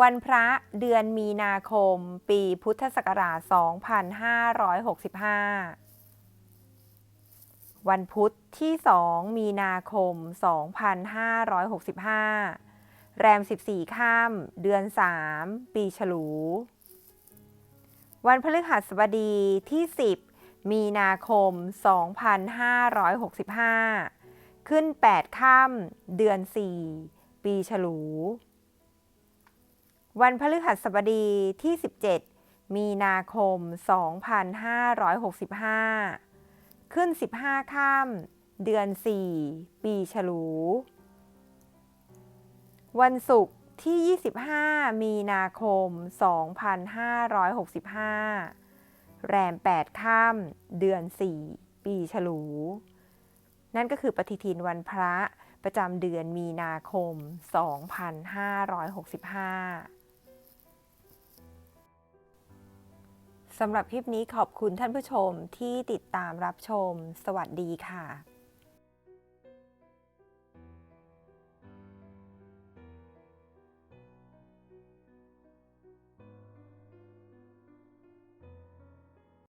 วันพระเดือนมีนาคม ปีพุทธศักราช 2565 วันพุธที่ 2 มีนาคม 2565 แรม 14 ข้ามเดือน 3 ปีฉลู วันพฤหัสบดีที่ 10 มีนาคม 2565 ขึ้น 8 ข้ามเดือน 4 ปีฉลู วันพฤหัสบดีที่ 17 มีนาคม 2565 ขึ้น 15ข้ามเดือน 4 ปีฉลู วันศุกร์ที่ 25 มีนาคม 2565 แรม8ข้ามเดือน 4 ปีฉลู นั่นก็คือปฏิทินวันพระประจำเดือนมีนาคม 2565 สำหรับคลิปนี้ขอบคุณท่านผู้ชมที่ติดตามรับชม สวัสดีค่ะ